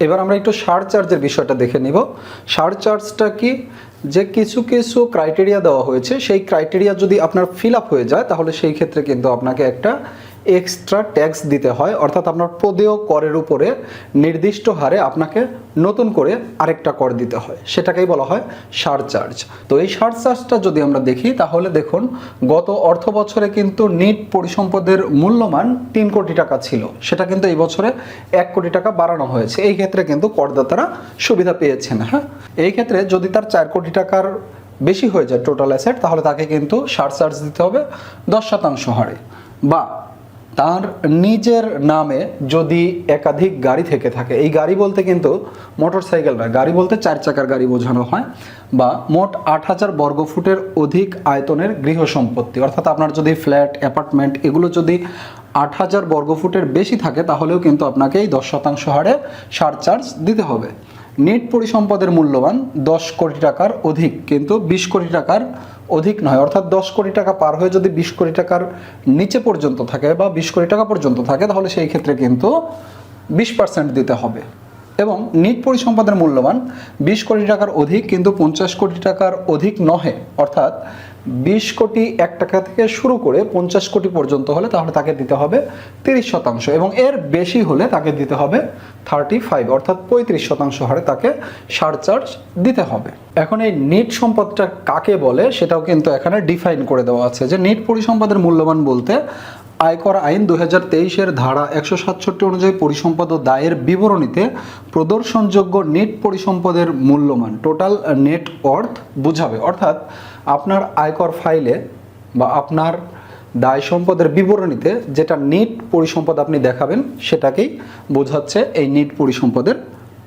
এবার আমরা একটু চার্জের বিষয়টা দেখে নিব। চার্জটা কি? যে কিছু কিছু ক্রাইটেরিয়া দেওয়া হয়েছে, সেই ক্রাইটেরিয়া যদি আপনার ফিল আপ হয়ে যায়, তাহলে সেই ক্ষেত্রে কিন্তু আপনাকে একটা এক্সট্রা ট্যাক্স দিতে হয়, অর্থাৎ আপনার প্রদেয় করের উপরে নির্দিষ্ট হারে আপনাকে নতুন করে আরেকটা কর দিতে হয়। সেটাকেই বলা হয় সার চার্জ তো এই সার চার্জটা যদি আমরা দেখি, তাহলে দেখুন, গত অর্থ বছরে কিন্তু নিট পরিসম্পদের মূল্যমান তিন কোটি টাকা ছিল। সেটা কিন্তু এই বছরে এক কোটি টাকা বাড়ানো হয়েছে। এই ক্ষেত্রে কিন্তু করদাতারা সুবিধা পেয়েছেন হ্যাঁ? এই ক্ষেত্রে যদি তার চার কোটি টাকার বেশি হয়ে যায় টোটাল অ্যাসেট তাহলে তাকে কিন্তু সার চার্জ দিতে হবে দশ শতাংশ হারে। বা তার নিজের নামে যদি একাধিক গাড়ি থেকে থাকে, এই গাড়ি বলতে কিন্তু মোটর সাইকেল নয়। গাড়ি বলতে চার চাকার গাড়ি বোঝানো হয় বা মোট আট হাজার বর্গফুটের অধিক আয়তনের গৃহ সম্পত্তি। অর্থাৎ আপনার যদি ফ্ল্যাট অ্যাপার্টমেন্ট এগুলো যদি আট হাজার বর্গফুটের বেশি থাকে, তাহলেও কিন্তু আপনাকে এই দশ শতাংশ হারে সার চার্জ দিতে হবে। নেট পরিসম্পদের মূল্যবান দশ কোটি টাকার অধিক, কিন্তু বিশ কোটি টাকার অধিক নয়, অর্থাৎ দশ কোটি টাকা পার হয়ে যদি বিশ কোটি টাকার নিচে পর্যন্ত থাকে বা বিশ কোটি টাকা পর্যন্ত থাকে, তাহলে সেই ক্ষেত্রে কিন্তু বিশ পার্সেন্ট দিতে হবে। এবং নিট পরিসম্পদের মূল্যবান বিশ কোটি টাকার অধিক কিন্তু পঞ্চাশ কোটি টাকার অধিক নহে, অর্থাৎ বিশ কোটি এক টাকা থেকে শুরু করে পঞ্চাশ কোটি পর্যন্ত হলে তাহলে তাকে দিতে হবে তিরিশ শতাংশ এবং এর বেশি হলে তাকে দিতে হবে থার্টি ফাইভ অর্থাৎ পঁয়ত্রিশ শতাংশ হারে তাকে সারচার্জ দিতে হবে। এখন এই নিট সম্পদটা কাকে বলে সেটাও কিন্তু এখানে ডিফাইন করে দেওয়া আছে যে নিট পরিসম্পদের মূল্যবান বলতে আয়কর আইন দু হাজার তেইশের ধারা একশো সাতষট্টি অনুযায়ী পরিসম্পদ ও দায়ের বিবরণীতে প্রদর্শনযোগ্য নেট পরিসম্পদের মূল্যমান। টোটাল নেট অর্থ বুঝাবে। অর্থাৎ আপনার আয়কর ফাইলে বা আপনার দায় সম্পদের বিবরণীতে যেটা নেট পরিসম্পদ আপনি দেখাবেন, সেটাকেই বোঝাচ্ছে এই নেট পরিসম্পদের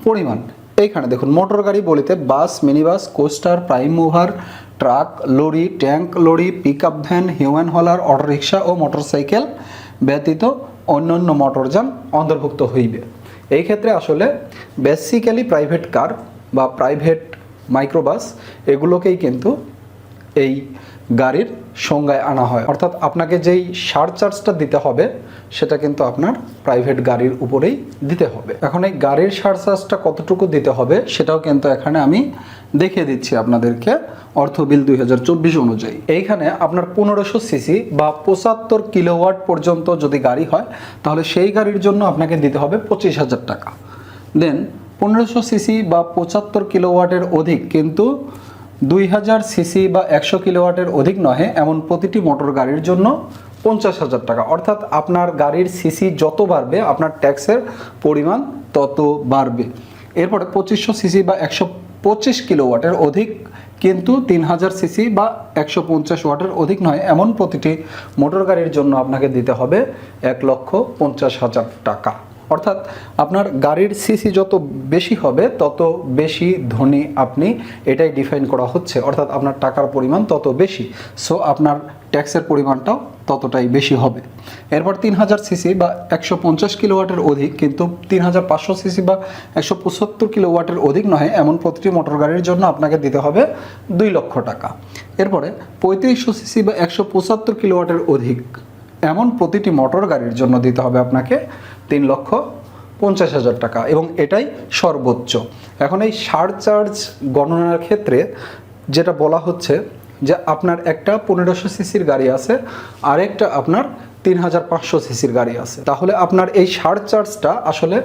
পরিমাণ। এইখানে দেখুন, মোটর গাড়ি, বলিতে bus mini bus coaster, prime mover truck, lorry, tank, lorry pick up van, human hauler, autorickshaw ও মোটরসাইকেল ব্যতীত অন্যান্য মোটরযান অন্তর্ভুক্ত হইবে। এই ক্ষেত্রে আসলে বেসিক্যালি প্রাইভেট কার বা প্রাইভেট মাইক্রোবাস এগুলোকেই কিন্তু এই গাড়ির সংজ্ঞায় আনা হয়। অর্থাৎ আপনাকে যেই সার চার্জটা দিতে হবে, সেটা কিন্তু আপনার প্রাইভেট গাড়ির উপরেই দিতে হবে। এখন এই গাড়ির সার চার্জটা কতটুকু দিতে হবে, সেটাও কিন্তু এখানে আমি দেখিয়ে দিচ্ছি আপনাদেরকে। অর্থ বিল দুই হাজার চব্বিশ অনুযায়ী। এইখানে আপনার পনেরোশো সিসি বা পঁচাত্তর কিলোওয়াট পর্যন্ত যদি গাড়ি হয়, তাহলে সেই গাড়ির জন্য আপনাকে দিতে হবে পঁচিশ হাজার টাকা। দেন, পনেরোশো সিসি বা পঁচাত্তর কিলোওয়াটের অধিক কিন্তু দুই হাজার সিসি বা একশো কিলোওয়াটের অধিক নহে, এমন প্রতিটি মোটর গাড়ির জন্য পঞ্চাশ হাজার টাকা। অর্থাৎ আপনার গাড়ির সিসি যত বাড়বে, আপনার ট্যাক্সের পরিমাণ তত বাড়বে। এরপরে পঁচিশশো সিসি বা একশো পঁচিশ কিলোওয়াটের অধিক কিন্তু তিন হাজার সিসি বা একশো পঞ্চাশ ওয়াটের অধিক নয়, এমন প্রতিটি মোটর গাড়ির জন্য আপনাকে দিতে হবে এক লক্ষ পঞ্চাশ হাজার টাকা। অর্থাৎ আপনার গাড়ির সিসি যত বেশি হবে, তত বেশি ধনী আপনি এটাই ডিফাইন করা হচ্ছে। অর্থাৎ আপনার টাকার পরিমাণ তত বেশি। সো আপনার ট্যাক্সের পরিমাণটাও ততটাই বেশি হবে। এরপর তিন হাজার সিসি বা একশো পঞ্চাশ কিলোওয়াটের অধিক, কিন্তু তিন হাজার পাঁচশো সিসি বা একশো পঁচাত্তর কিলোওয়াটের অধিক নয়, এমন প্রতিটি মোটর গাড়ির জন্য আপনাকে দিতে হবে দুই লক্ষ টাকা। এরপরে পঁয়ত্রিশশো সিসি বা একশো পঁচাত্তর কিলোওয়াটের অধিক এমন প্রতিটি মোটর গাড়ির জন্য দিতে হবে আপনাকে তিন লক্ষ পঞ্চাশ হাজার টাকা এবং এটাই সর্বোচ্চ। এখন এই সার চার্জ গণনার ক্ষেত্রে যেটা বলা হচ্ছে যে আপনার একটা পনেরোশো সিসির গাড়ি আছে, আরেকটা আপনার তিন হাজার পাঁচশো সিসির গাড়ি আছে। তাহলে আপনার এই সার চার্জটা আসলে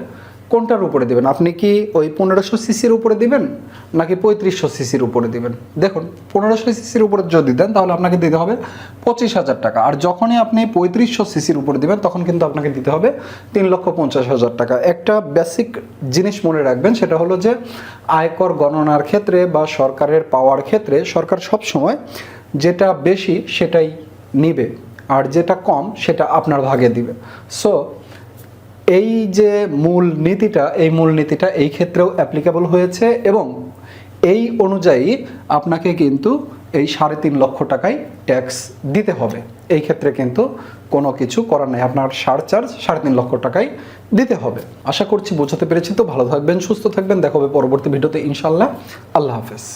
কোনটার উপরে দিবেন? আপনি কি ওই পনেরোশো সিসির উপরে দিবেন, নাকি পঁয়ত্রিশশো সিসির উপরে দিবেন? দেখুন, পনেরোশো সিসির উপরে যদি দেন, তাহলে আপনাকে দিতে হবে পঁচিশ হাজার টাকা। আর যখনই আপনি পঁয়ত্রিশশো সিসির উপরে দিবেন, তখন কিন্তু আপনাকে দিতে হবে তিন লক্ষ পঞ্চাশ হাজার টাকা। একটা বেসিক জিনিস মনে রাখবেন, সেটা হলো যে আয়কর গণনার ক্ষেত্রে বা সরকারের পাওয়ার ক্ষেত্রে সরকার সবসময় যেটা বেশি সেটাই নিবে, আর যেটা কম সেটা আপনার ভাগে দিবে। সো এই যে মূল নীতিটা, এই মূল নীতিটা এই ক্ষেত্রেও অ্যাপ্লিকেবল হয়েছে এবং এই অনুযায়ী আপনাকে কিন্তু এই সাড়ে তিন লক্ষ টাকায় ট্যাক্স দিতে হবে। এই ক্ষেত্রে কিন্তু কোনো কিছু করার নেই। আপনার সার চার্জ সাড়ে তিন লক্ষ টাকায় দিতে হবে। আশা করছি বোঝাতে পেরেছি। তো ভালো থাকবেন, সুস্থ থাকবেন। দেখা হবে পরবর্তী ভিডিওতে ইনশাল্লাহ আল্লাহ হাফেজ।